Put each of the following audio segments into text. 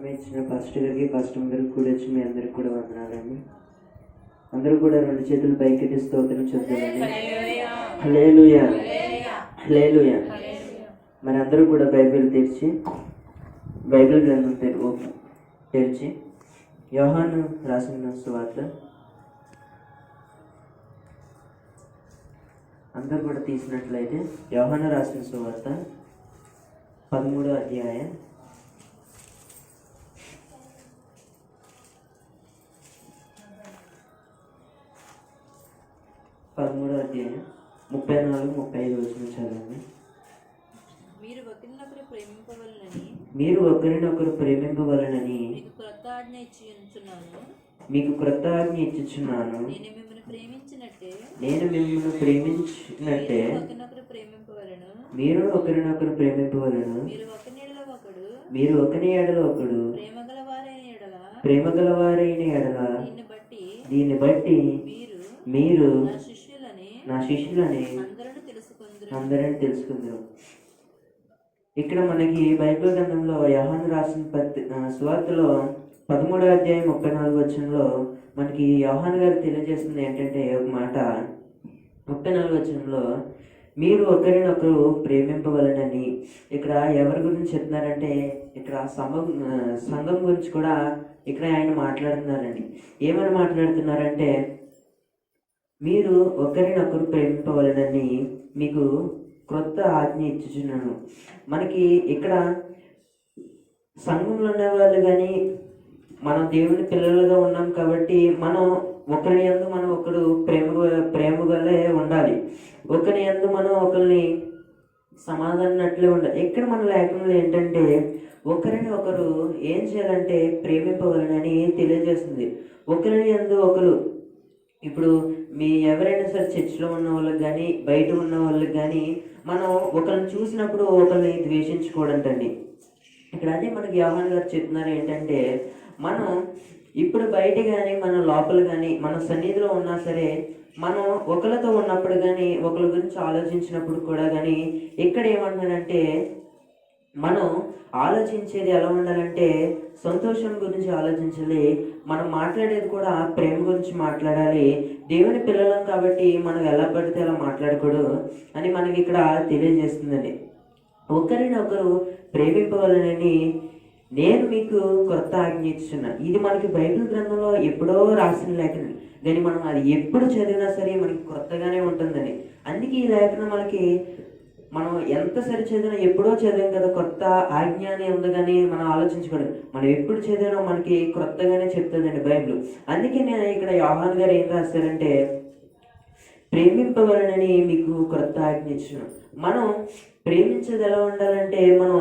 ఇచ్చిన ఫస్ట్ ఇయర్కి ఫస్ట్ అందరికి కూడా వచ్చి మీ అందరికి కూడా వందనాలండి. అందరూ కూడా రెండు చేతులు పైకెట్టి స్తోత్రం చెప్తానండి హలేలుయా హలేలుయా మరి అందరూ కూడా బైబిల్ తెరిచి బైబిల్ గ్రంథం తెరిచి యోహాను రాసిన సువార్త అందరూ కూడా తీసినట్లయితే యోహాను రాసిన సువార్త పదమూడో అధ్యాయం పదమూడో అధ్యాయం ముప్పై నాలుగు ముప్పై ఐదు వచ్చిన చదవండి. మీరు ఒకరినొకరు ప్రేమింపవలనని మీరు ఒకరినొకరు ప్రేమింపవలనని మీకు క్రొత్త ఆజ్ఞ ఇచ్చి ఉంచున్నాను మీకు క్రొత్త ఆజ్ఞ ఇచ్చుచున్నాను. నేను మిమ్మల్ని ప్రేమించినట్టే నేను మిమ్మల్ని ప్రేమించినట్టే మీరు ఒకరినొకరు ప్రేమింపవలను. మీరు ఒకరినొకరు ప్రేమింపవలను. మీరు ఒకరినిలో ఒకడు మీరు ఒకని ఎడల ఒకడు ప్రేమ గలవారైన ఎడల గలవారైన ఎడల దీన్ని బట్టి దీన్ని బట్టి మీరు మీరు నా శిష్యులని తెలుసుకుందరు. అందరని తెలుసుకుందాం ఇక్కడ మనకి బైబిల్ గ్రంథంలో యోహాను రాసిన పత్రి ఆ, సువార్తలో పదమూడో అధ్యాయం ముప్పై నాలుగు వచనంలో మనకి యోహాన్ గారు తెలియజేస్తుంది ఏంటంటే ఒక మాట. ముప్పై నాలుగు వచనంలో మీరు ఒకరినొకరు ప్రేమింపవలనని. ఇక్కడ ఎవరి గురించి చెప్తున్నారంటే ఇక్కడ సంఘం సంఘం గురించి కూడా ఇక్కడ ఆయన మాట్లాడుతున్నారండి. ఏమని మాట్లాడుతున్నారంటే మీరు ఒకరినొకరు ప్రేమింపవలనని మీకు క్రొత్త ఆజ్ఞ ఇచ్చుచున్నాను. మనకి ఇక్కడ సంఘంలో ఉన్న వాళ్ళు కానీ మనం దేవుని పిల్లలుగా ఉన్నాం కాబట్టి మనం ఒకరి యందు మనం ఒకరు ప్రేమ ప్రేమగలే ఉండాలి. ఒకరి యందు మనం ఒకరిని సమాధానట్లే ఉండాలి. ఇక్కడ మన లేఖనంలో ఏంటంటే ఒకరిని ఒకరు ఏం చేయాలంటే ప్రేమింపవలనని తెలియజేస్తుంది. ఒకరిని యందు ఒకరు ఇప్పుడు మీ ఎవరైనా సరే చర్చిలో ఉన్న వాళ్ళకి కానీ బయట ఉన్న వాళ్ళకి కానీ మనం ఒకరిని చూసినప్పుడు ఒకరిని ద్వేషించుకోవడంటండి. ఇక్కడ అదే మనకి యోహాన్ గారు చెప్తున్నారు ఏంటంటే మనం ఇప్పుడు బయట కానీ మన లోపల కానీ మన సన్నిధిలో ఉన్నా సరే మనం ఒకరితో ఉన్నప్పుడు కానీ ఒకరి గురించి ఆలోచించినప్పుడు కూడా కానీ ఇక్కడ ఏమంటున్నాడంటే మనం ఆలోచించేది ఎలా ఉండాలంటే సంతోషం గురించి ఆలోచించాలి మనం మాట్లాడేది కూడా ప్రేమ గురించి మాట్లాడాలి. దేవుని పిల్లలం కాబట్టి మనం ఎలా పడితే అలా మాట్లాడకూడదు అని మనకి ఇక్కడ తెలియజేస్తుందండి. ఒకరినొకరు ప్రేమింపవలనని నేను మీకు కొత్త ఆజ్ఞ ఇది మనకి బైబిల్ గ్రంథంలో ఎప్పుడో రాసిన లేఖనం. కానీ మనం అది ఎప్పుడు చదివినా సరే మనకి కొత్తగానే ఉంటుందని. అందుకే ఈ లేఖనం మనకి మనం ఎంత సరి చదివినా ఎప్పుడో చదివాం కదా కొత్త ఆజ్ఞ అని ఉంది కానీ మనం ఆలోచించకూడదు మనం ఎప్పుడు చదివినా మనకి క్రొత్తగానే చెప్తుందండి బైబిల్. అందుకే నేను ఇక్కడ యోహాన్ గారు ఏం రాస్తారంటే ప్రేమింపవలనని మీకు క్రొత్త ఆజ్ఞ ఇచ్చిన. మనం ప్రేమించేది ఎలా ఉండాలంటే మనం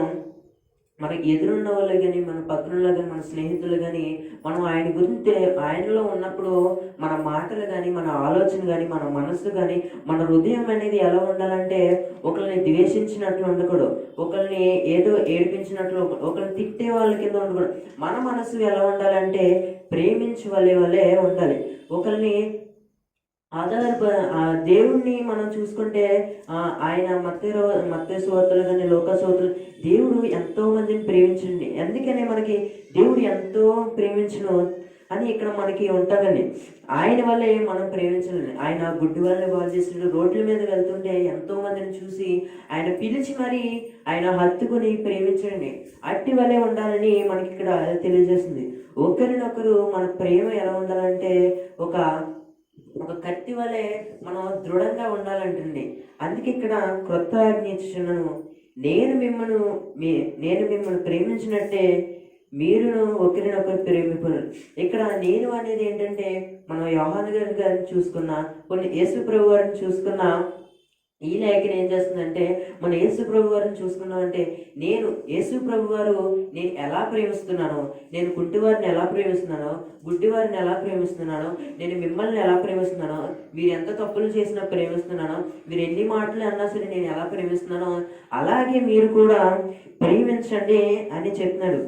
మనకి ఎదురున్న వాళ్ళు కానీ మన పక్కన కానీ మన స్నేహితులు కానీ మనం ఆయన గురించి ఆయనలో ఉన్నప్పుడు మన మాటలు కానీ మన ఆలోచన కానీ మన మనస్సు కానీ మన హృదయం అనేది ఎలా ఉండాలంటే ఒకరిని ద్వేషించినట్లు ఉండకూడదు. ఒకరిని ఏదో ఏడిపించినట్లు ఒకరిని తిట్టే వాళ్ళ కింద ఉండకూడదు. మన మనస్సు ఎలా ఉండాలంటే ప్రేమించే వాళ్ళే వాళ్ళే ఉండాలి. ఒకరిని ఆధారప ఆ దేవుణ్ణి మనం చూసుకుంటే ఆయన మత్తే మత్తే సోదరులు కానీ లోక సోదరులు దేవుడు ఎంతో మందిని ప్రేమించండి. అందుకనే మనకి దేవుడు ఎంతో ప్రేమించను అని ఇక్కడ మనకి ఉంటుందండి. ఆయన వల్లే మనం ప్రేమించాలండి ఆయన గుడ్డు వాళ్ళని బాగు చేస్తుంటే రోడ్ల మీద వెళ్తుంటే ఎంతో మందిని చూసి ఆయన పిలిచి మరి ఆయన హత్తుకుని ప్రేమించండి. అట్టి వల్లే ఉండాలని మనకి ఇక్కడ తెలియజేస్తుంది. ఒకరినొకరు మన ప్రేమ ఎలా ఉండాలంటే ఒక ఒక కత్తి వలె మనం దృఢంగా ఉండాలంటుంది. అందుకే ఇక్కడ క్రొత్త ఆజ్ఞించున్నాను నేను మిమ్మల్ని మీ నేను మిమ్మల్ని ప్రేమించినట్టే మీరును ఒకరినొకరు ప్రేమిపరు. ఇక్కడ నేను అనేది ఏంటంటే మనం యోహాన్ గారి గారిని చూసుకున్నా కొన్ని యేసు ప్రభు గారిని చూసుకున్నా ఈ లేఖన ఏం చేస్తుందంటే మన యేసు ప్రభు గారిని చూసుకున్నామంటే నేను యేసు ప్రభు గారు నేను ఎలా ప్రేమిస్తున్నానో నేను కుంటివారిని ఎలా ప్రేమిస్తున్నానో గుడ్డివారిని ఎలా ప్రేమిస్తున్నానో నేను మిమ్మల్ని ఎలా ప్రేమిస్తున్నానో మీరు ఎంత తప్పులు చేసినా ప్రేమిస్తున్నానో మీరు ఎన్ని మాటలు అన్నా సరే నేను ఎలా ప్రేమిస్తున్నానో అలాగే మీరు కూడా ప్రేమించండి అని చెప్తున్నాడు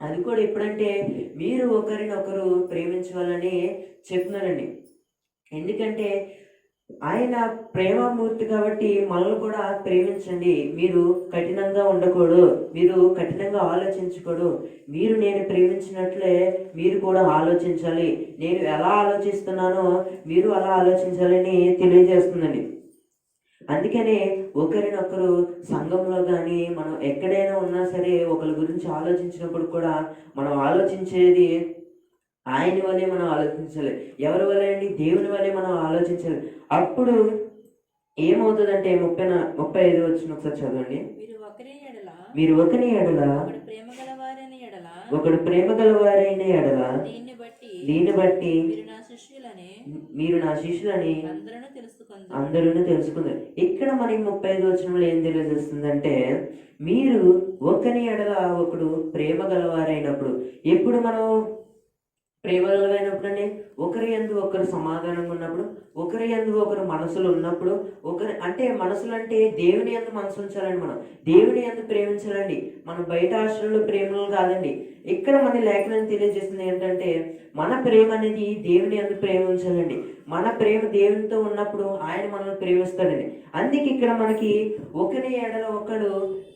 అది కూడా ఎప్పుడంటే మీరు ఒకరినొకరు ప్రేమించాలని చెప్తున్నారండి ఎందుకంటే ఆయన ప్రేమమూర్తి కాబట్టి మనల్ని కూడా ప్రేమించండి. మీరు కఠినంగా ఉండకూడదు. మీరు కఠినంగా ఆలోచించకూడదు. మీరు నేను ప్రేమించినట్లే మీరు కూడా ఆలోచించాలి. నేను ఎలా ఆలోచిస్తున్నానో మీరు అలా ఆలోచించాలని తెలియజేస్తుందండి. అందుకనే ఒకరినొకరు సంఘంలో కానీ మనం ఎక్కడైనా ఉన్నా సరే ఒకరి గురించి ఆలోచించినప్పుడు కూడా మనం ఆలోచించేది ఆయన వల్లే మనం ఆలోచించాలి. ఎవరి వల్లే అండి? దేవుని వల్లే మనం ఆలోచించాలి. అప్పుడు ఏమవుతుందంటే ముప్పై ముప్పై ఐదు వచ్చిన ఒకసారి చదవండి. మీరు ఒకని ఎడల ఒకడు ప్రేమ గలవారని ఎడల దీన్ని బట్టి దీన్ని బట్టి మీరు నా శిష్యులని మీరు నా శిష్యులని అందరూ తెలుసుకుంది అందరూ తెలుసుకుందారు. ఇక్కడ మనకి ముప్పై ఐదు వచనంలో ఏం తెలియజేస్తుందంటే మీరు ఒకని ఎడల ఒకడు ప్రేమ గలవారైనప్పుడు ఎప్పుడు మనం ప్రేమ ఒకరి ఎందు ఒకరు సమాధానంగా ఉన్నప్పుడు ఒకరి ఎందు ఒకరు మనసులు ఉన్నప్పుడు ఒకరి అంటే మనసులు అంటే దేవుని ఎందు మనసు ఉంచాలండి మనం. దేవుని ఎందు ప్రేమించాలండి. మనం బయట ఆశ్రయంలో ప్రేమలు కాదండి. ఇక్కడ మన లేఖనం తెలియజేస్తుంది ఏంటంటే మన ప్రేమ అనేది దేవుని ఎందు ప్రేమించాలండి. మన ప్రేమ దేవునితో ఉన్నప్పుడు ఆయన మనల్ని ప్రేమిస్తాడని అందుకే ఇక్కడ మనకి ఒకరి ఏడలో ఒకడు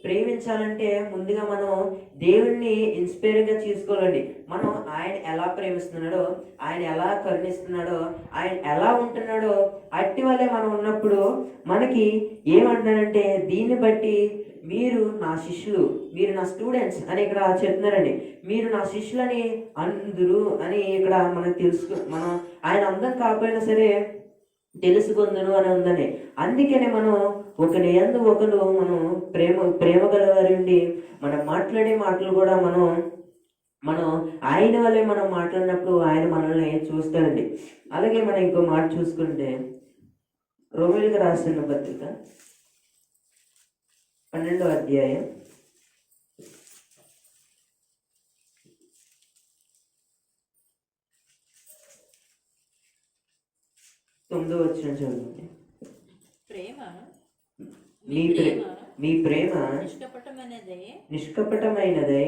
ప్రేమించాలంటే ముందుగా మనం దేవుణ్ణి ఇన్స్పైర్గా చేసుకోవాలండి. మనం ఆయన ఎలా ప్రేమిస్తున్నాడో ఆయన ఎలా కరుణిస్తున్నాడో ఆయన ఎలా ఉంటున్నాడో అట్టి వల్లే మనం ఉన్నప్పుడు మనకి ఏమంటున్నాడంటే దీన్ని బట్టి మీరు నా శిష్యులు మీరు నా స్టూడెంట్స్ అని ఇక్కడ చెప్తున్నారండి. మీరు నా శిష్యులని అందరు అని ఇక్కడ మనం తెలుసుకు మనం ఆయన అందం కాకపోయినా సరే తెలుసుకుందను అని ఉందని అందుకనే మనం ఒకరి ఎందు ఒకరు మనం ప్రేమ ప్రేమ గలవారండి ఉండి మనం మాట్లాడే మాటలు కూడా మనం మనం ఆయన వల్లే మనం మాట్లాడినప్పుడు ఆయన మనల్ని చూస్తాడండి. అలాగే మనం ఇంకో మాట చూసుకుంటే రోమిల్గా రాసిన పత్రిక పన్నెండో అధ్యాయం తొమ్మిదో వచ్చిన చదువుకోండి ప్రేమ? మీ ప్రేమ? మీ ప్రేమ నిష్కపటమైనదే? నిష్కపటమైనదై.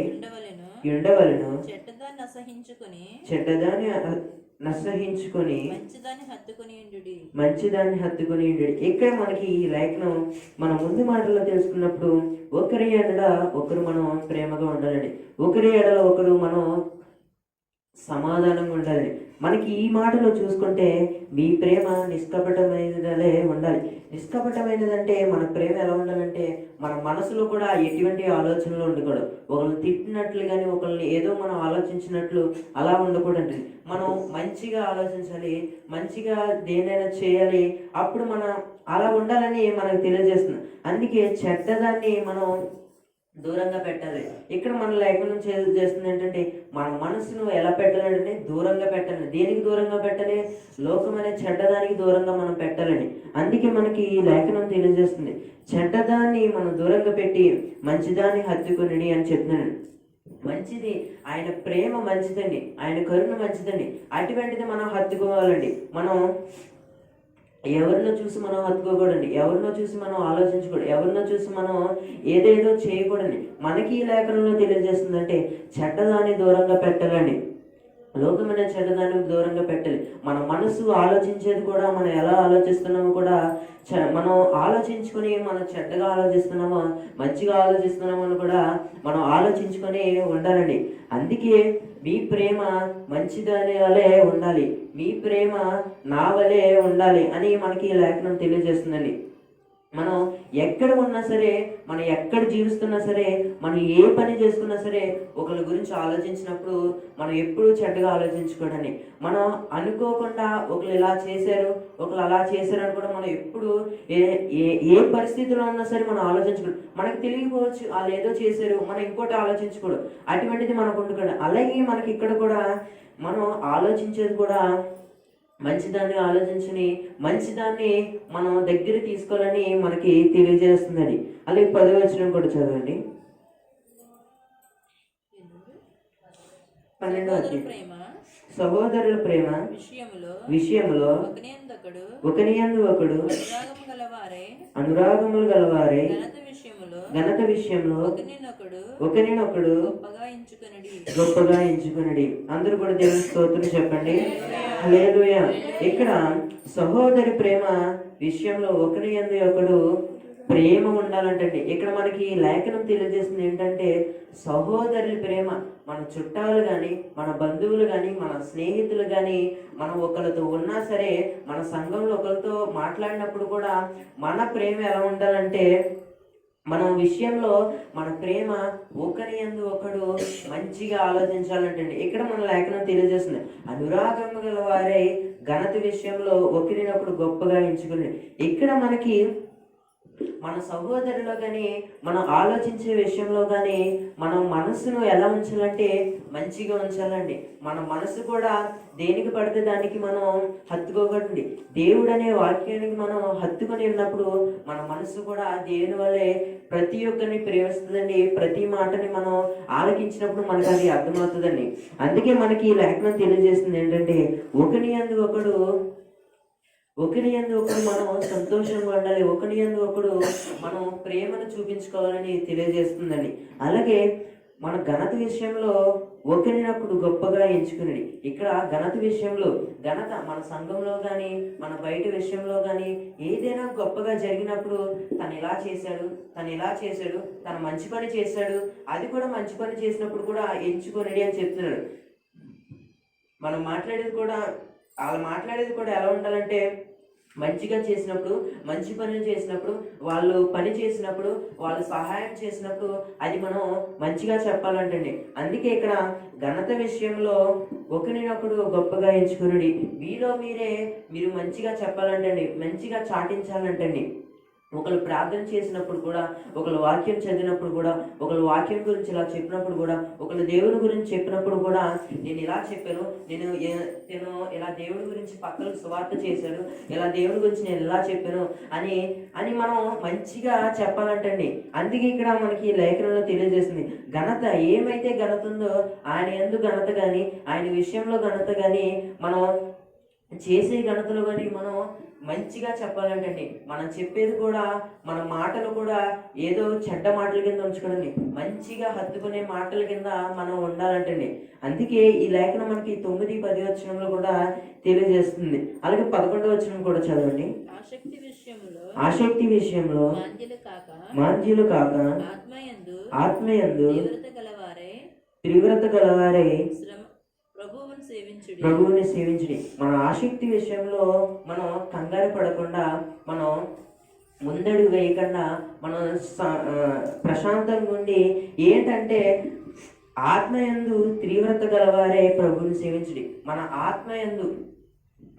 ఉండవలెను చెడ్డదాన్ని అసహించుకుని? చెడ్డదాన్ని నసహించుకొని మంచిదాన్ని హత్తుకుని ఉండుడి. మంచిదాన్ని హత్తుకొని ఉండు ఇక్కడ మనకి ఈ లేఖనం మన ముందు మాటల్లో తెలుసుకున్నప్పుడు ఒకరి ఎడల ఒకరు మనం ప్రేమగా ఉండాలండి. ఒకరి ఎడల ఒకరు మనం సమాధానంగా ఉండాలి మనకి ఈ మాటలో చూసుకుంటే మీ ప్రేమ నిష్కపటమైనదలే ఉండాలి. నిష్కపటమైనదంటే మన ప్రేమ ఎలా ఉండాలంటే మన మనసులో కూడా ఎటువంటి ఆలోచనలు ఉండకూడదు. ఒకరిని తిట్టినట్లు కానీ ఒకరిని ఏదో మనం ఆలోచించినట్లు అలా ఉండకూడదు. మనం మంచిగా ఆలోచించాలి మంచిగా దేనైనా చేయాలి అప్పుడు మన అలా ఉండాలని మనకు తెలియజేస్తుంది. అందుకే చెడ్డదాన్ని మనం దూరంగా పెట్టాలి. ఇక్కడ మన లేఖనం చే- చేస్తుంది ఏంటంటే మన మనసును ఎలా పెట్టాలంటే దూరంగా పెట్టాలి. దేనికి దూరంగా పెట్టాలి? లోకం అనే చెడ్డదానికి దూరంగా మనం పెట్టాలని. అందుకే మనకి ఈ లేఖనం తెలియజేస్తుంది. చెడ్డదాన్ని మనం దూరంగా పెట్టి మంచిదాన్ని హత్తుకుని అని చెప్తున్నాను. మంచిది ఆయన ప్రేమ మంచిదండి. ఆయన కరుణ మంచిదండి. అటువంటిది మనం హత్తుకోవాలండి. మనం ఎవరినో చూసి మనం హత్తుకోకూడదండి ఎవరినో చూసి మనం ఆలోచించకూడదు. ఎవరినో చూసి మనం ఏదేదో చేయకూడని మనకి ఈ లేఖనంలో తెలియజేస్తుందంటే చెడ్డదాన్ని దూరంగా పెట్టాలండి లోకమైన చెడ్డదాన్ని దూరంగా పెట్టాలి మన మనసు ఆలోచించేది కూడా మనం ఎలా ఆలోచిస్తున్నామో కూడా చ- మనం ఆలోచించుకొని మనం చెడ్డగా ఆలోచిస్తున్నామో మంచిగా ఆలోచిస్తున్నామో అని కూడా మనం ఆలోచించుకొని ఉండాలండి. అందుకే మీ ప్రేమ మంచిదని వలె ఉండాలి. మీ ప్రేమ నా వలె ఉండాలి అని మనకి ఈ లేఖనం తెలియజేస్తుందండి. మనం ఎక్కడ ఉన్నా సరే మనం ఎక్కడ జీవిస్తున్నా సరే మనం ఏ పని చేసుకున్నా సరే ఒకరి గురించి ఆలోచించినప్పుడు మనం ఎప్పుడూ చెడ్డగా ఆలోచించుకోడని మనం అనుకోకుండా ఒకరు ఇలా చేశారు ఒకరు అలా చేశారు అని కూడా మనం ఎప్పుడు ఏ ఏ ఏ పరిస్థితిలో ఉన్నా సరే మనం ఆలోచించుకోడు మనకు తెలియకపోవచ్చు వాళ్ళు ఏదో చేశారు మనం ఇంకోటి ఆలోచించుకోడు అటువంటిది మనకు ఉండకూడదు. అలాగే మనకి ఇక్కడ కూడా మనం ఆలోచించేది కూడా మంచిదాన్ని ఆలోచించని మంచిదాన్ని మనం దగ్గర తీసుకోవాలని మనకి తెలియజేస్తుందని అలాగే పదవచనం కూడా చదవండి. పన్నెండో అధ్యాయం. సహోదరుల ప్రేమ విషయంలో ఒకనియందు ఒకడు అనురాగములు గలవారే ఘనత విషయంలో ఒకరినొకడు గొప్పగా ఎంచు ఎంచుకొనుడి. అందరూ కూడా దేవుని స్తోత్రం చెప్పండి. హల్లెలూయా. ఇక్కడ సహోదరి ప్రేమ విషయంలో ఒకరి ఎందు ఒకడు ప్రేమ ఉండాలంటండి. ఇక్కడ మనకి లేఖనం తెలియజేస్తుంది ఏంటంటే సహోదరుల ప్రేమ. మన చుట్టాలు కానీ మన బంధువులు కానీ మన స్నేహితులు కానీ మనం ఒకరితో ఉన్నా సరే మన సంఘంలో ఒకరితో మాట్లాడినప్పుడు కూడా మన ప్రేమ ఎలా ఉండాలంటే మన విషయంలో మన ప్రేమ ఒకరి ఎందు ఒకడు మంచిగా ఆలోచించాలంటండి. ఇక్కడ మన లేఖనం తెలియజేస్తుంది. అనురాగము గల వారై ఘనత విషయంలో ఒకరినొకడు గొప్పగా ఎంచుకుని. ఇక్కడ మనకి మన సహోదరులో కానీ మనం ఆలోచించే విషయంలో కానీ మనం మనసును ఎలా ఉంచాలంటే మంచిగా ఉంచాలండి. మన మనసు కూడా దేనికి పడితే దానికి మనం హత్తుకోకండి దేవుడు అనే వాక్యానికి మనం హత్తుకొని ఉన్నప్పుడు మన మనసు కూడా దేవుని వల్లే ప్రతి ఒక్కరిని ప్రేమిస్తుందండి. ప్రతి మాటని మనం ఆలకించినప్పుడు మనకు అది అర్థమవుతుందండి. అందుకే మనకి ఈ లేఖనం తెలియజేస్తుంది ఏంటంటే ఒకని అందు ఒకడు ఒకరి ఎందు ఒకడు మనం సంతోషంగా ఉండాలి ఒకరి ఎందు ఒకడు మనం ప్రేమను చూపించుకోవాలని తెలియజేస్తుందండి. అలాగే మన ఘనత విషయంలో ఒకరినప్పుడు గొప్పగా ఎంచుకుని ఇక్కడ ఘనత విషయంలో ఘనత మన సంఘంలో కానీ మన బయట విషయంలో కానీ ఏదైనా గొప్పగా జరిగినప్పుడు తను ఇలా చేశాడు తను ఇలా చేశాడు తను మంచి పని చేశాడు అది కూడా మంచి పని చేసినప్పుడు కూడా ఎంచుకొనడి అని చెప్తున్నాడు. మనం మాట్లాడేది కూడా వాళ్ళు మాట్లాడేది కూడా ఎలా ఉండాలంటే మంచిగా చేసినప్పుడు మంచి పనులు చేసినప్పుడు వాళ్ళు పని చేసినప్పుడు వాళ్ళు సహాయం చేసినప్పుడు అది మనం మంచిగా చెప్పాలంటండి. అందుకే ఇక్కడ ఘనత విషయంలో ఒకరినొకడు గొప్పగా ఎంచుకునుడి. మీలో మీరే మీరు మంచిగా చెప్పాలంటండి మంచిగా చాటించాలంటండి. ఒకరు ప్రార్థన చేసినప్పుడు కూడా ఒకరు వాక్యం చదివినప్పుడు కూడా ఒకరు వాక్యం గురించి ఇలా చెప్పినప్పుడు కూడా ఒకరు దేవుని గురించి చెప్పినప్పుడు కూడా నేను ఇలా చెప్పాను నేను నేను ఇలా దేవుడి గురించి పక్కన సువార్త చేశాను ఇలా దేవుడి గురించి నేను ఇలా చెప్పాను అని అని మనం మంచిగా చెప్పాలంటండి. అందుకే ఇక్కడ మనకి లేఖనంలో తెలియజేస్తుంది ఘనత ఏమైతే ఘనత ఉందో ఆయన ఎందు ఘనత కానీ ఆయన విషయంలో ఘనత కానీ మనం చేసే ఘనతలు కానీ మనం మంచిగా చెప్పాలంటండి. మనం చెప్పేది కూడా మన మాటలు కూడా ఏదో చెడ్డ మాటల కింద ఉంచుకోండి. మంచిగా హత్తుకునే మాటల కింద మనం ఉండాలంటండి. అందుకే ఈ లేఖనం మనకి తొమ్మిది పది వచనంలో కూడా తెలియజేస్తుంది. అలాగే పదకొండవ వచనం కూడా చదవండి. ఆసక్తి ఆసక్తి విషయంలో మాంద్యులు కాక ఆత్మయందు ఆత్మయందు తీవ్రత గలవారే తీవ్రత గలవారే ప్రభువుని సేవించుడి. ప్రభువుని మన ఆసక్తి విషయంలో మనం కంగారు పడకుండా మనం ముందడుగు వేయకుండా మనం ప్రశాంతంగా ఉండి ఏంటంటే ఆత్మయందు తీవ్రత గలవారే ప్రభువుని సేవించుడి. మన ఆత్మయందు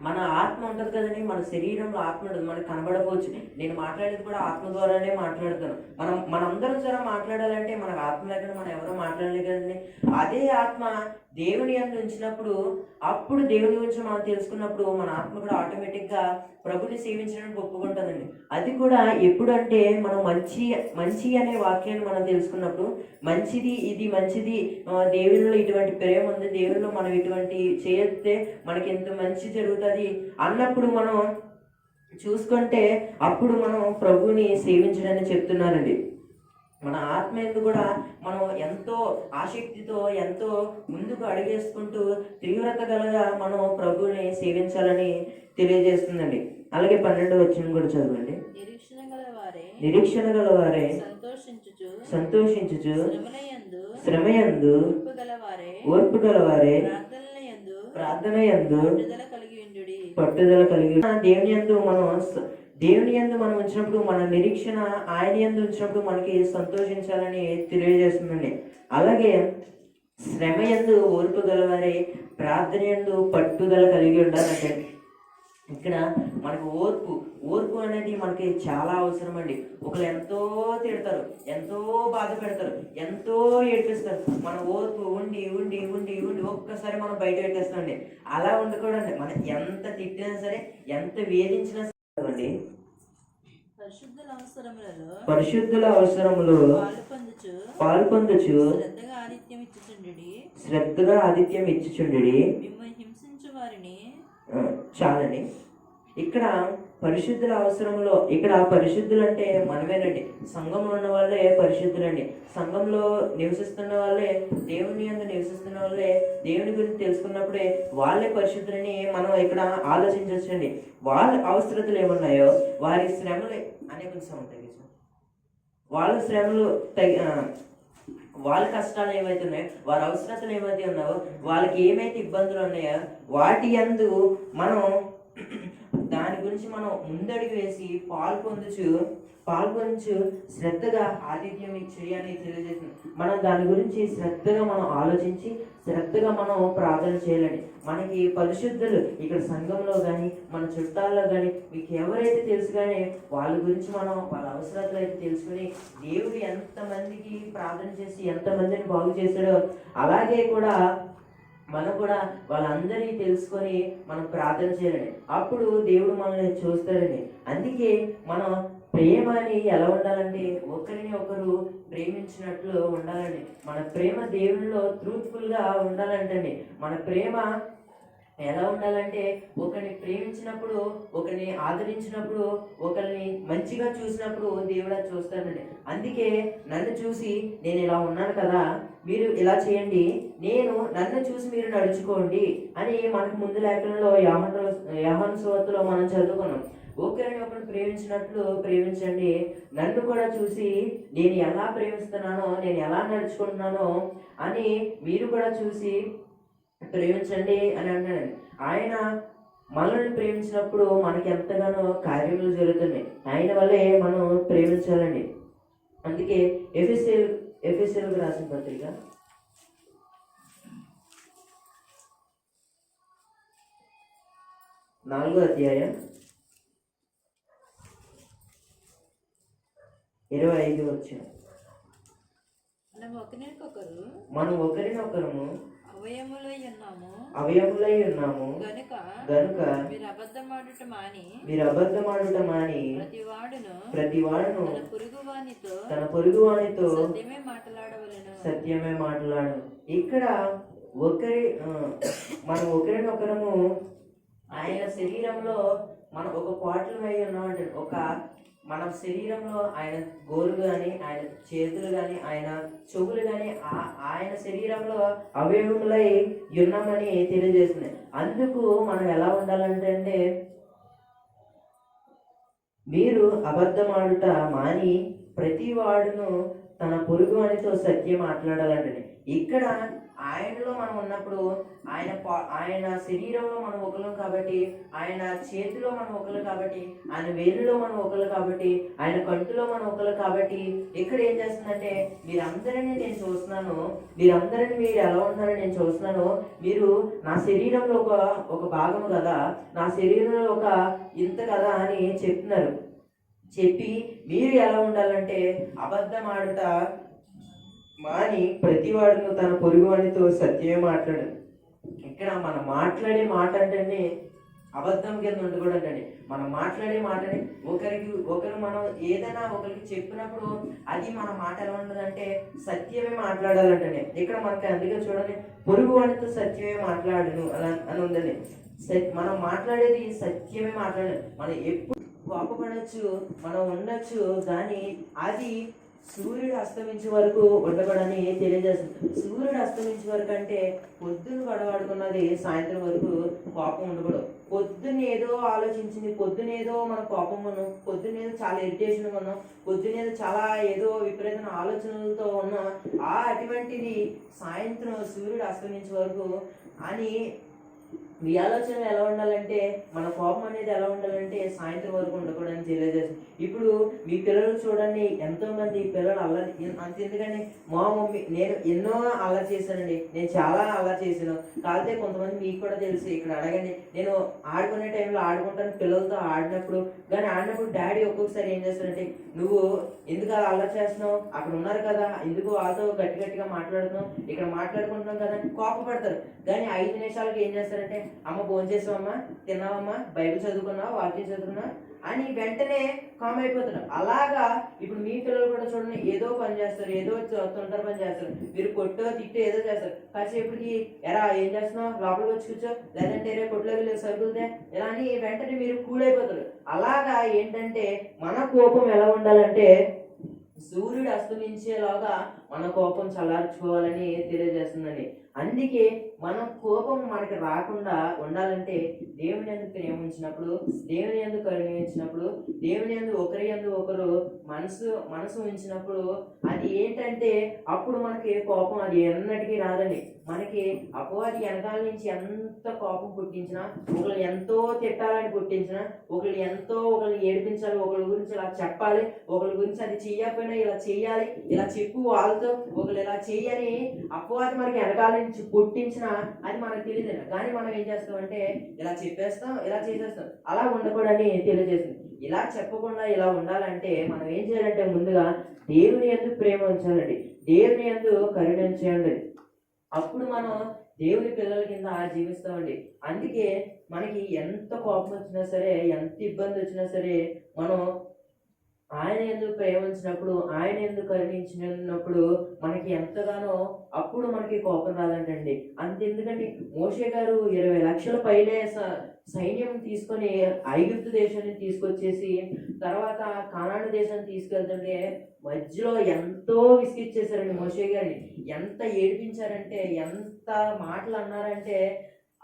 మన ఆత్మ ఉంటుంది కదండి మన శరీరంలో ఆత్మ ఉంటుంది మనకు కనబడపోవచ్చు నేను మాట్లాడేది కూడా ఆత్మ ద్వారానే మాట్లాడతాను. మనం మనందరం సరే మాట్లాడాలంటే మనకు ఆత్మ లేకుండా మనం ఎవరో మాట్లాడలేదు కదండి. అదే ఆత్మ దేవుని అందు ఉంచినప్పుడు అప్పుడు దేవుని గురించి మనం తెలుసుకున్నప్పుడు మన ఆత్మ కూడా ఆటోమేటిక్గా ప్రభుని సేవించడానికి ఒప్పుకుంటుందండి. అది కూడా ఎప్పుడంటే మనం మంచి మంచి అనే వాక్యాన్ని మనం తెలుసుకున్నప్పుడు మంచిది ఇది మంచిది దేవునిలో ఇటువంటి ప్రేమ ఉంది దేవునిలో మనం ఇటువంటి చేస్తే మనకి ఎంత మంచి జరుగుతుంది అన్నప్పుడు మనం చూసుకుంటే అప్పుడు మనం ప్రభుని సేవించడని చెప్తున్నారండి. మన ఆత్మ ఎందు కూడా మనం ఎంతో ఆసక్తితో ఎంతో ముందుకు అడిగేసుకుంటూ తీవ్రత గలగా మనం ప్రభుని సేవించాలని తెలియజేస్తుందండి. అలాగే పన్నెండు వచ్చిన కూడా చదవండి. నిరీక్షణ నిరీక్షణ గలవారే సంతోషించుచు శ్రమయందు ఓర్పు గలవారే ప్రార్థన యందు పట్టుదల కలిగి దేవుని ఎందు మనం దేవుని యందు మనం ఉంచినప్పుడు మన నిరీక్షణ ఆయన యందు ఉంచినప్పుడు మనకి సంతోషించాలని తెలియజేస్తుందండి. అలాగే శ్రమ యందు ఓర్పు గలవారే ప్రార్థన యందు పట్టుదల కలిగి ఉండాలంటే ఇక్కడ మనకు ఓర్పు ఓర్పు అనేది మనకి చాలా అవసరం అండి ఒకరు ఎంతో తిడతారు ఎంతో బాధ పెడతారు ఎంతో ఏడిపిస్తారు. మన ఓర్పు ఉండి ఉండి ఉండి ఉండి ఒక్కసారి మనం బయట పెట్టేస్తామండి. అలా ఉండకూడదండి. మనం ఎంత తిట్టినా సరే ఎంత వేధించినా సరే అండి పరిశుద్ధుల అవసరములు పాలు పొందుచు పాలు పొందుచు శ్రద్ధగా ఆదిత్యం ఇచ్చుచుండుడి. శ్రద్ధగా ఆదిత్యం ఇచ్చుచుండి చాలండి ఇక్కడ పరిశుద్ధుల అవసరంలో ఇక్కడ పరిశుద్ధులు అంటే మనమేనండి. సంఘంలో ఉన్న వాళ్ళే పరిశుద్ధులండి. సంఘంలో నివసిస్తున్న వాళ్ళే దేవుని అందు నివసిస్తున్న వాళ్ళే దేవుని గురించి తెలుసుకున్నప్పుడే వాళ్ళే పరిశుద్ధులని మనం ఇక్కడ ఆలోచించవచ్చండి. వాళ్ళ అవసరతలు ఏమున్నాయో వారి శ్రమలు అనేక సమ ఉంటాయి వాళ్ళ శ్రమలు తగి వాళ్ళ కష్టాలు ఏమైతే ఉన్నాయో వారి అవసరతలు ఏమైతే ఉన్నాయో వాళ్ళకి ఏమైతే ఇబ్బందులు ఉన్నాయో వాటి అందు మనం దాని గురించి మనం ముందడుగు వేసి పాలు పాల్గొనించు శ్రద్ధగా ఆతిథ్యం చేయాలని తెలియజేస్తుంది మనం దాని గురించి శ్రద్ధగా మనం ఆలోచించి శ్రద్ధగా మనం ప్రార్థన చేయాలండి. మనకి పరిశుద్ధులు ఇక్కడ సంఘంలో కానీ మన చుట్టాల్లో కానీ మీకు ఎవరైతే తెలుసు కానీ వాళ్ళ గురించి మనం వాళ్ళ అవసరాలు అయితే తెలుసుకుని దేవుడు ఎంతమందికి ప్రార్థన చేసి ఎంతమందిని బాగు చేశాడో అలాగే కూడా మనం కూడా వాళ్ళందరినీ తెలుసుకొని మనం ప్రార్థన చేయాలండి. అప్పుడు దేవుడు మనల్ని చూస్తాడండి. అందుకే మనం ప్రేమ అని ఎలా ఉండాలంటే ఒకరిని ఒకరు ప్రేమించినట్లు ఉండాలండి. మన ప్రేమ దేవునిలో ట్రూత్ఫుల్గా ఉండాలంటండి. మన ప్రేమ ఎలా ఉండాలంటే ఒకరిని ప్రేమించినప్పుడు ఒకరిని ఆదరించినప్పుడు ఒకరిని మంచిగా చూసినప్పుడు దేవుడా చూస్తానండి అందుకే నన్ను చూసి నేను ఇలా ఉన్నాను కదా మీరు ఇలా చేయండి. నేను నన్ను చూసి మీరు నడుచుకోండి అని మనకు ముందు లేఖనంలో యాహన్ యాహన్ సువత్తులో మనం చదువుకున్నాం. ఒకరిని ఒకరు ప్రేమించినట్లు ప్రేమించండి. నన్ను కూడా చూసి నేను ఎలా ప్రేమిస్తున్నానో నేను ఎలా నడుచుకుంటున్నానో అని మీరు కూడా చూసి ప్రేమించండి అని అన్నాడు. ఆయన మనల్ని ప్రేమించినప్పుడు మనకి ఎంతగానో కార్యములు జరుగుతున్నాయి. ఆయన వల్లే మనం ప్రేమించాలండి. అందుకే ఎఫ్ఎస్ఎల్ ఎఫ్ఎస్ఎల్కి రాసిన పత్రిక. నాలుగో అధ్యాయం. ఇరవై ఐదు వచ్చిన. మనం మనం ఒకరినొకరము అవయములై ఉన్నాము. అవయములై ఉన్నాము. గనుక గనుక మీరు అబద్ధమాడుట మాని మీరు అబద్ధమాడుట మాని వాడును వాడును తన పొరుగు వానితో తన పొరుగు వానితో సత్యమే మాట్లాడవలెను. సత్యమే మాట్లాడు. ఇక్కడ ఒకరి మనం ఒకరినొకరము ఆయన శరీరంలో మనం ఒక పాటలు అయి ఉన్నామంటే ఒక మన శరీరంలో ఆయన గోరు కానీ ఆయన చేతులు కానీ ఆయన చెవులు కానీ ఆయన శరీరంలో అవయవములై ఉన్నామని తెలియజేస్తుంది అందుకు మనం ఎలా ఉండాలంటే అంటే మీరు అబద్ధమాడుట మాని ప్రతి వాడును తన పొరుగు వానితో సత్యం మాట్లాడాలంటే ఇక్కడ ఆయనలో మనం ఉన్నప్పుడు ఆయన ఆయన శరీరంలో మనం ఒకరు కాబట్టి ఆయన చేతిలో మనం ఒకరు కాబట్టి ఆయన వేలులో మనం ఒకరు కాబట్టి ఆయన కంటిలో మనం ఒకరు కాబట్టి ఇక్కడ ఏం చేస్తుందంటే మీరందరినీ నేను చూస్తున్నాను మీరందరినీ మీరు ఎలా ఉన్నారని నేను చూస్తున్నాను. మీరు నా శరీరంలో ఒక ఒక భాగం కదా నా శరీరంలో ఒక ఇంత కదా అని చెప్తున్నారు. చెప్పి మీరు ఎలా ఉండాలంటే అబద్ధం ఆడుట మాని ప్రతివాడును తన పొరుగువాడితో సత్యమే మాట్లాడు. ఇక్కడ మనం మాట్లాడే మాట అంటే అబద్ధం కింద ఉండకూడదండి మనం మాట్లాడే మాటని ఒకరికి ఒకరు మనం ఏదైనా ఒకరికి చెప్పినప్పుడు అది మన మాట ఎలా ఉండదంటే సత్యమే మాట్లాడాలంటండి. ఇక్కడ మనకి అందుకే చూడండి పొరుగు వాడితో సత్యమే మాట్లాడను అలా అని ఉందండి. సత్- మనం మాట్లాడేది సత్యమే మాట్లాడాలి మనం ఎప్పుడు కోపపడచ్చు మనం ఉండొచ్చు కానీ అది సూర్యుడు అస్తమించే వరకు ఉండబడని తెలియజేస్తుంది? సూర్యుడు అస్తమించే వరకు అంటే పొద్దున్న గొడవాడుకున్నది సాయంత్రం వరకు కోపం ఉండకూడదు. పొద్దున్న ఏదో ఆలోచించింది పొద్దున ఏదో మన కోపం ఉన్నాం పొద్దున ఏదో చాలా ఇరిటేషన్ ఉన్నాం పొద్దున ఏదో చాలా ఏదో విపరీతమైన ఆలోచనలతో ఉన్నాం ఆ అటువంటిది సాయంత్రం సూర్యుడు అస్తమించే వరకు అని మీ ఆలోచన ఎలా ఉండాలంటే మన కోపం అనేది ఎలా ఉండాలంటే సాయంత్రం వరకు ఉండకూడదని తెలియజేస్తుంది. ఇప్పుడు మీ పిల్లలు చూడండి ఎంతోమంది పిల్లలు అల్లరి అంత ఎందుకండి మా మమ్మీ నేను ఎన్నో అల్లరి చేశానండి. నేను చాలా అల్లరి చేశాను. కాకపోతే కొంతమంది మీకు కూడా తెలుసు ఇక్కడ అడగండి. నేను ఆడుకునే టైంలో ఆడుకుంటాను పిల్లలతో ఆడినప్పుడు. కానీ ఆడినప్పుడు డాడీ ఒక్కొక్కసారి ఏం చేస్తానంటే నువ్వు ఎందుకు అలా అల్లరి చేస్తున్నావు? అక్కడ ఉన్నారు కదా ఎందుకు వాళ్ళతో గట్టి గట్టిగా మాట్లాడుతున్నావు? ఇక్కడ మాట్లాడుకుంటున్నాం కదా అని కోపపడతారు. కానీ ఐదు నిమిషాలకు ఏం చేస్తారంటే అమ్మ భోజనం చేసావమ్మా? తిన్నావమ్మా? బైబిల్ చదువుకున్నావా? వాక్యం చదువుకున్నావా? అని వెంటనే కామ్ అయిపోతున్నారు. అలాగా ఇప్పుడు మీ పిల్లలు కూడా చూడండి ఏదో పని చేస్తారు ఏదో తొందర పని చేస్తారు. మీరు కొట్టో తిట్టో ఏదో చేస్తారు. కాసేపటికి ఎరా ఏం చేస్తున్నావు? లోపలికి వచ్చి కూర్చో. లేదంటే రే కొట్లోకి లేదు సరుకులదే. ఇలా అని వెంటనే మీరు కూలైపోతారు అలాగా ఏంటంటే మన కోపం ఎలా ఉండాలంటే సూర్యుడు అస్తమించేలాగా మన కోపం చల్లార్చుకోవాలని తెలియజేస్తుందండి. అందుకే మన కోపం మనకి రాకుండా ఉండాలంటే దేవుని ఎందుకు ప్రేమించినప్పుడు దేవుని ఎందుకు కరుణించినప్పుడు దేవుని ఎందు ఒకరి ఎందు ఒకరు మనసు మనసు ఉంచినప్పుడు అది ఏంటంటే అప్పుడు మనకి కోపం అది ఎన్నటికీ రాదండి. మనకి అపవాది వెనకాల నుంచి ఎంత కోపం పుట్టించినా ఒకళ్ళు ఎంతో తిట్టాలని పుట్టించినా ఒకళ్ళు ఎంతో ఒకళ్ళు ఏడిపించాలి ఒకళ్ళ గురించి ఇలా చెప్పాలి ఒకళ్ళ గురించి అది చెయ్యకపోయినా ఇలా చెయ్యాలి ఇలా చెప్పు వాళ్ళతో ఒకళ్ళు ఇలా చెయ్యని అపవాది మనకి వెనకాల నుంచి పుట్టించినా అది మనకు తెలియదు కానీ మనం ఏం చేస్తామంటే ఇలా చెప్పేస్తాం ఇలా చేసేస్తాం. అలా ఉండకూడని తెలియజేస్తుంది. ఇలా చెప్పకుండా ఇలా ఉండాలంటే మనం ఏం చేయాలంటే ముందుగా దేవుని ఎందు ప్రేమ ఉంచాలండి. దేవుని ఎందు కరుణించండి అప్పుడు మనం దేవుని పిల్లల కింద జీవిస్తామండి. అందుకే మనకి ఎంత కోపం వచ్చినా సరే ఎంత ఇబ్బంది వచ్చినా సరే మనం ఆయన ఎందుకు ప్రేమించినప్పుడు ఆయన ఎందుకు కరుణించినప్పుడు మనకి ఎంతగానో అప్పుడు మనకి కోపం రాదంటండి. అంతెందుకండి మోషే గారు ఇరవై లక్షల పైనే సైన్యం తీసుకొని ఐగుప్తు దేశాన్ని తీసుకొచ్చేసి తర్వాత కానాడు దేశాన్ని తీసుకెళ్తుంటే మధ్యలో ఎంతో విసిగిచ్చేసారండి మోషే గారిని. ఎంత ఏడిపించారంటే ఎంత మాటలు అన్నారంటే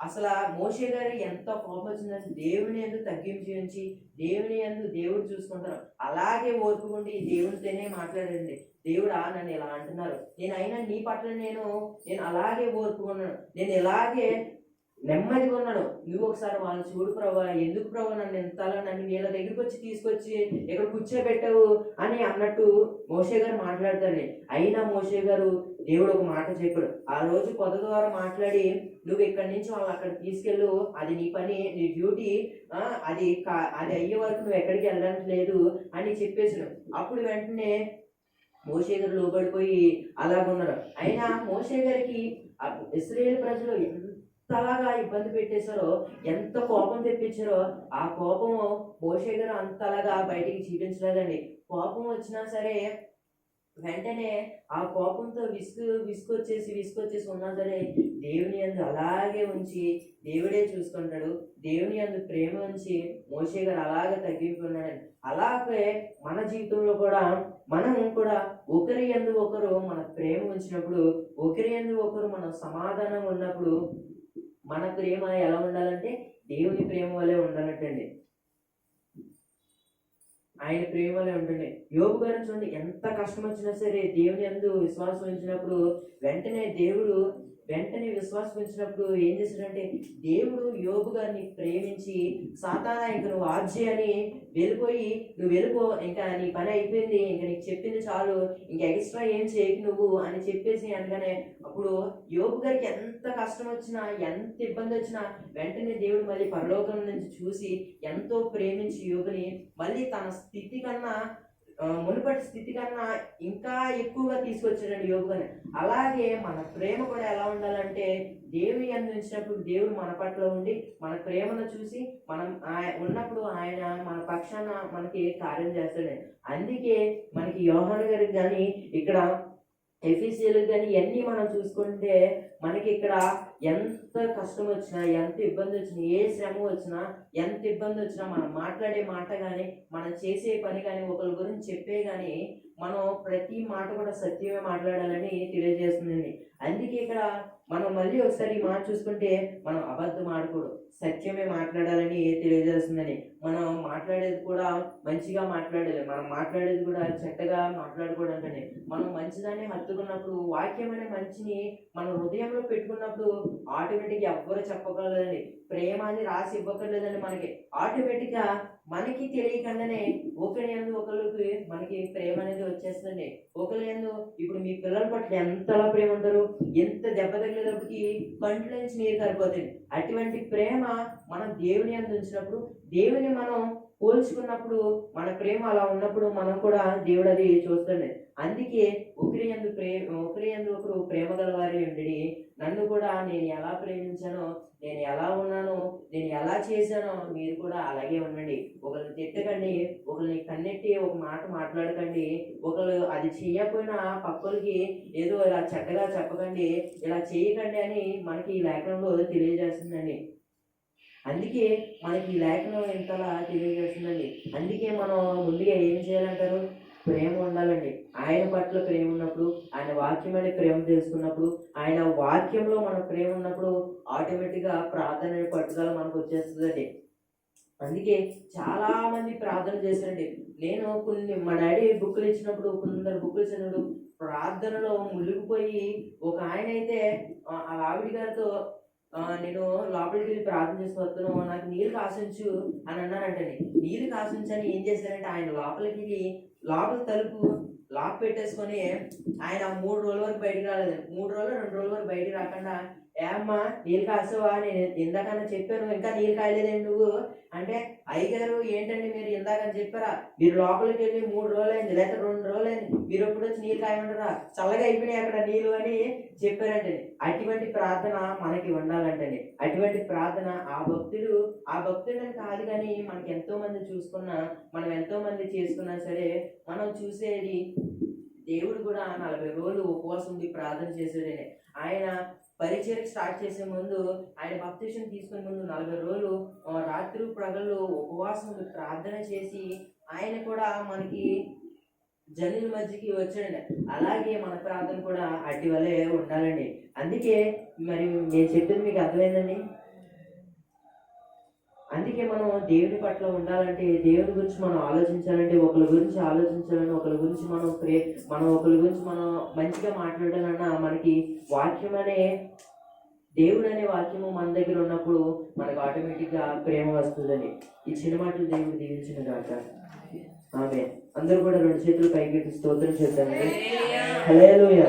అసలు మోషే గారు ఎంత కోపం వచ్చిందంటే దేవుని ఎందు తగ్గించి ఉంచి దేవుని ఎందు దేవుడు చూసుకుంటారు. అలాగే ఓర్పుకుండి దేవునితోనే మాట్లాడండి. దేవుడా నన్ను ఇలా అంటున్నారు. నేను అయినా నీ పట్ల నేను నేను అలాగే ఓర్పుకున్నాను. నేను ఇలాగే నెమ్మదిగా ఉన్నాను. నువ్వు ఒకసారి వాళ్ళని చూడు ప్రభా. ఎందుకు ప్రభా నన్ను ఎంతలా నన్ను వీళ్ళ దగ్గరికి వచ్చి తీసుకొచ్చి ఇక్కడ కూర్చోబెట్టావు అని అన్నట్టు మోషే గారు మాట్లాడతాడు అయినా మోషే గారు దేవుడు ఒక మాట చెప్పాడు. ఆ రోజు పొద ద్వారా మాట్లాడి నువ్వు ఇక్కడి నుంచి వాళ్ళని అక్కడ తీసుకెళ్ళు. అది నీ పని నీ డ్యూటీ. అది కా- అది అయ్యే వరకు నువ్వు ఎక్కడికి వెళ్ళడానికి లేదు అని చెప్పేసాడు అప్పుడు వెంటనే మోసే గారు లోబడిపోయి అలాగున్నారు అయినా మోసే గారికి ఆ ఇస్రాయేల్ ప్రజలు ఎంతలాగా ఇబ్బంది పెట్టేశారో ఎంత కోపం తెప్పించారో ఆ కోపము మోసే గారు అంతలాగా బయటికి చూపించలేదండి. కోపం వచ్చినా సరే వెంటనే ఆ కోపంతో విసుగు విసుకొచ్చేసి విసుకొచ్చేసి ఉన్నా సరే దేవుని అందు అలాగే ఉంచి దేవుడే చూసుకుంటాడు. దేవుని అందు ప్రేమ ఉంచి మోషే గారు అలాగే తగ్గించుకున్నాడు అలాగే మన జీవితంలో కూడా మనం కూడా ఒకరి ఎందు ఒకరు మన ప్రేమ ఉంచినప్పుడు ఒకరి ఎందు ఒకరు మన సమాధానం ఉన్నప్పుడు మన ప్రేమ ఎలా ఉండాలంటే దేవుని ప్రేమ వల్లే ఉండాలంటండి. ఆయన ప్రేమ వల్లే ఉంటుంది యోగు గారు చూడండి ఎంత కష్టం వచ్చినా సరే దేవుని అందు విశ్వాసం ఉంచినప్పుడు వెంటనే దేవుడు వెంటనే విశ్వాసపించినప్పుడు ఏం చేశాడంటే దేవుడు యోగు గారిని ప్రేమించి సాతానా ఇంక నువ్వు ఆర్జీ అని వెళ్ళిపోయి నువ్వు వెళ్ళిపో ఇంకా నీ పని అయిపోయింది ఇంకా నీకు చెప్పింది చాలు ఇంకా ఎక్స్ట్రా ఏం చేయకు నువ్వు అని చెప్పేసి అనగానే అప్పుడు యోగు గారికి ఎంత కష్టం వచ్చినా ఎంత ఇబ్బంది వచ్చినా వెంటనే దేవుడు మళ్ళీ పరలోకం నుంచి చూసి ఎంతో ప్రేమించి యోగుని మళ్ళీ తన స్థితి కన్నా మునుపటి స్థితి కన్నా ఇంకా ఎక్కువగా తీసుకొచ్చాడు యోగుని అలాగే మన ప్రేమ కూడా ఎలా ఉండాలంటే దేవుని అందించినప్పుడు దేవుడు మన పట్ల ఉండి మన ప్రేమను చూసి మనం ఆయ- ఉన్నప్పుడు ఆయన మన పక్షాన మనకి కార్యం చేస్తాడు అందుకే మనకి యోహాన్ గారికి కానీ ఇక్కడ ఎఫీసీలు కానీ ఇవన్నీ మనం చూసుకుంటే మనకి ఇక్కడ ఎంత కష్టం వచ్చినా ఎంత ఇబ్బంది వచ్చినా ఏ శ్రమ వచ్చినా ఎంత ఇబ్బంది వచ్చినా మనం మాట్లాడే మాట కానీ మనం చేసే పని కానీ ఒకరి గురించి చెప్పే కానీ మనం ప్రతి మాట కూడా సత్యమే మాట్లాడాలని తెలియజేస్తుందండి. అందుకే ఇక్కడ మనం మళ్ళీ ఒకసారి ఈ మాట చూసుకుంటే మనం అబద్ధం ఆడకూడదు. సత్యమే మాట్లాడాలని తెలియజేస్తుందని. మనం మాట్లాడేది కూడా మంచిగా మాట్లాడాలి. మనం మాట్లాడేది కూడా చెడ్డగా మాట్లాడకూడదని. మనం మంచిదాన్ని హత్తుకున్నప్పుడు వాక్యం అనే మంచిని మన హృదయంలో పెట్టుకున్నప్పుడు ఆటోమేటిక్గా ఎవ్వరు చెప్పగలదండి ప్రేమ అని రాసి ఇవ్వకర్లేదని మనకి ఆటోమేటిక్గా మనకి తెలియకుండానే ఒకరి ఎందు ఒకరికి మనకి ప్రేమ అనేది వచ్చేస్తుంది ఒకరి ఎందు ఇప్పుడు మీ పిల్లల పట్ల ఎంతలా ప్రేమ ఉంటారు ఎంత దెబ్బ తగిలేటప్పటికి కంట్లో నుంచి నీరు కారిపోతుంది అటువంటి ప్రేమ మనం దేవుని అందు ఉంచినప్పుడు దేవుని మనం పోల్చుకున్నప్పుడు మన ప్రేమ అలా ఉన్నప్పుడు మనం కూడా దేవుడు అది చూస్తుండే. అందుకే ఒకరి ఎందు ప్రేమ ఒకరి ఎందు ఒకరు ప్రేమ గలవారి ఉండి నన్ను కూడా నేను ఎలా ప్రేమించానో నేను ఎలా ఉన్నానో నేను ఎలా చేశానో మీరు కూడా అలాగే ఉండండి. ఒకరిని తిట్టకండి ఒకరిని కన్నెట్టి ఒక మాట మాట్లాడకండి. ఒకరు అది చేయకపోయినా పక్కలకి ఏదో ఇలా చెడ్డగా చెప్పకండి ఇలా చేయకండి అని మనకి ఈ లేఖనంలో తెలియజేస్తుందండి. అందుకే మనకి ఈ లేఖనం ఇంతలా తెలియజేస్తుందండి. అందుకే మనం ముందుగా ఏం చేయాలంటారు? ప్రేమ ఉండాలండి. ఆయన పట్ల ప్రేమ ఉన్నప్పుడు ఆయన వాక్యం అనే ప్రేమ తెలుసుకున్నప్పుడు ఆయన వాక్యంలో మన ప్రేమ ఉన్నప్పుడు ఆటోమేటిక్గా ప్రార్థన పట్టుదల మనకు వచ్చేస్తుందండి. అందుకే చాలా మంది ప్రార్థన చేశారండి. నేను కొన్ని మా డాడీ బుక్లు ఇచ్చినప్పుడు కొందరు బుక్లు ఇచ్చినప్పుడు ప్రార్థనలో మునిగిపోయి ఒక ఆయన అయితే ఆ ఆవిడ గారితో నేను లోపలికి వెళ్ళి ప్రార్థన చేసి వస్తున్నాను. నాకు నీళ్ళు కాసించు అని అన్నారంటండి నీళ్ళు కాసించని ఏం చేశారంటే ఆయన లోపలికి వెళ్ళి లోపల తలుపు లాక్ పెట్టేసుకొని ఆయన మూడు రోజుల వరకు బయటికి రాలేదు మూడు రోజులు రెండు రోజుల వరకు బయటికి రాకుండా ఏ అమ్మా నీళ్ళు కాసువా? నేను ఇందాకన్నా చెప్పాను ఇంకా నీళ్ళు కాయలేదండి నువ్వు? అంటే అయ్యగారు ఏంటండి మీరు ఇందాకని చెప్పారా? మీరు లోపలికి వెళ్ళి మూడు రోజులైంది లేకపోతే రెండు రోజులైంది మీరు ఎప్పుడు వచ్చి నీళ్ళు కాయమంటారా చల్లగా అయిపోయినాయి అక్కడ నీళ్ళు అని చెప్పారంటండి. అటువంటి ప్రార్థన మనకి ఉండాలంటండి. అటువంటి ప్రార్థన ఆ భక్తుడు ఆ భక్తుడని కాదు కానీ మనకి ఎంతో మంది చూసుకున్నా మనం ఎంతో మంది చేసుకున్నా సరే మనం చూసేది దేవుడు కూడా నలభై రోజులు ఉపవాసం ఉండి ప్రార్థన చేసేదనే ఆయన పరిచయం స్టార్ట్ చేసే ముందు ఆయన బప్తిషన్ తీసుకునే ముందు నలభై రోజులు రాత్రి ప్రగళ్ళు ఉపవాసం ప్రార్థన చేసి ఆయన కూడా మనకి జనుల మధ్యకి వచ్చాడండి. అలాగే మన ప్రార్థన కూడా అట్టి వలే ఉండాలండి. అందుకే మరి నేను చెప్పింది మీకు అర్థమైందండి? అందుకే మనం దేవుని పట్ల ఉండాలంటే దేవుని గురించి మనం ఆలోచించాలంటే ఒకరి గురించి ఆలోచించాలని ఒకరి గురించి మనం ప్రే మనం ఒకరి గురించి మనం మంచిగా మాట్లాడాలన్నా మనకి వాక్యం అనే దేవుడు అనే వాక్యము మన దగ్గర ఉన్నప్పుడు మనకు ఆటోమేటిక్గా ప్రేమ వస్తుందండి. ఈ చిన్న మాటలు దేవుడు దీవించిన కాక ఆమె అందరూ కూడా రెండు చేతులు పైకి స్తోత్రం చేద్దామండి. హల్లెలూయా